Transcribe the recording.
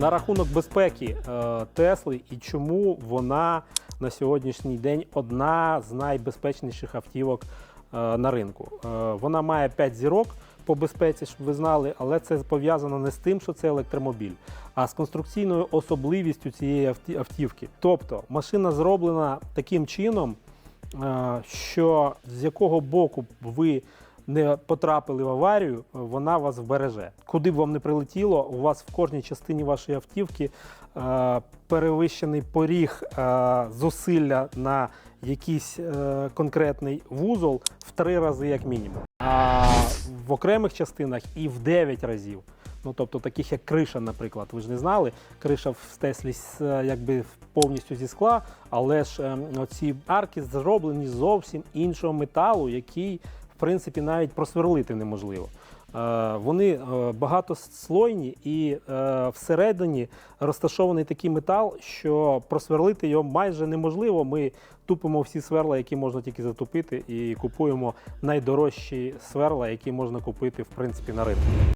На рахунок безпеки е, Тесли і чому вона на сьогоднішній день одна з найбезпечніших автівок е, на ринку. Е, Вона має 5 зірок по безпеці, щоб ви знали, але це пов'язано не з тим, що це електромобіль, а з конструкційною особливістю цієї автівки. Тобто машина зроблена таким чином, що з якого боку ви не потрапили в аварію, вона вас вбереже. Куди б вам не прилетіло, у вас в кожній частині вашої автівки е, перевищений поріг е, зусилля на якийсь е, конкретний вузол в три рази, як мінімум. А в окремих частинах і в 9 разів. Ну, тобто, таких як криша, наприклад, ви ж не знали. Криша в Теслі якби повністю зі скла, але ж е, оці арки зроблені зовсім іншого металу, який, принципі, навіть просверлити неможливо. Е, Вони е, багатослойні і е, всередині розташований такий метал, що просверлити його майже неможливо. Ми тупимо всі сверла, які можна тільки затупити, і купуємо найдорожчі сверла, які можна купити в принципі на ринку.